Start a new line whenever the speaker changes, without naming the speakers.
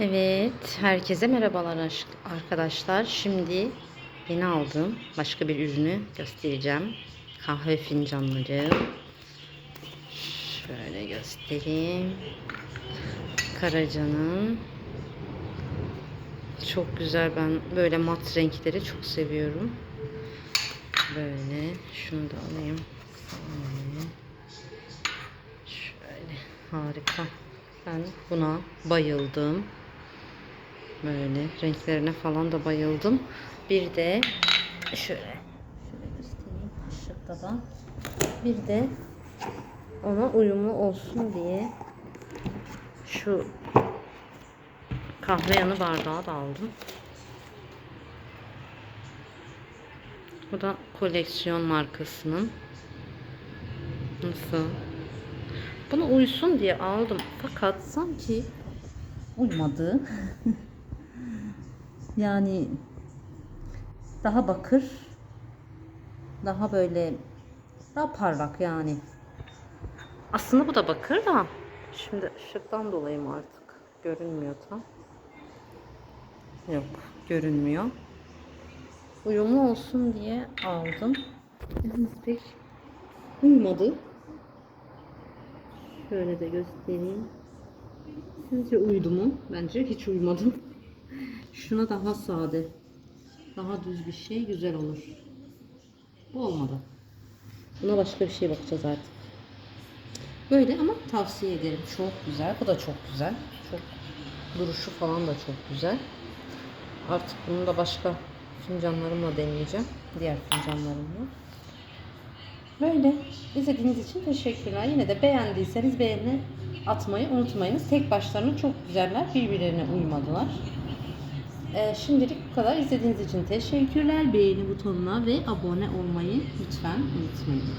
Evet, herkese merhabalar aş- arkadaşlar. Şimdi yeni aldığım başka bir ürünü göstereceğim. Kahve fincanları. Şöyle göstereyim. Karaca'nın. Çok güzel. Ben böyle mat renkleri çok seviyorum. Böyle. Şunu da alayım. Şöyle. Harika. Ben buna bayıldım. Böyle renklerine falan da bayıldım. Bir de şöyle şöyle göstereyim da. Bir de ona uyumlu olsun diye şu kahve yanı bardağı da aldım. Bu da koleksiyon markasının. Nasıl? Buna uysun diye aldım. Fakat sanki uymadı. yani daha bakır, daha böyle daha parlak yani. Aslında bu da bakır da şimdi ışıktan dolayı mı artık görünmüyor tam. Yok, görünmüyor. Uyumlu olsun diye aldım. Yalnız pek uymadı. Şöyle de göstereyim. Sizce uydu mu? Bence hiç uymadım. Şuna daha sade, daha düz bir şey güzel olur. Bu olmadı. Buna başka bir şey bakacağız artık. Böyle ama tavsiye ederim. Çok güzel. Bu da çok güzel. Çok duruşu falan da çok güzel. Artık bunu da başka fincanlarımla deneyeceğim. Diğer fincanlarımla. Böyle. İzlediğiniz için teşekkürler. Yine de beğendiyseniz beğeni atmayı unutmayınız. Tek başlarına çok güzeller. Birbirlerine uymadılar. Ee, şimdilik bu kadar. İzlediğiniz için teşekkürler. Beğeni butonuna ve abone olmayı lütfen unutmayın.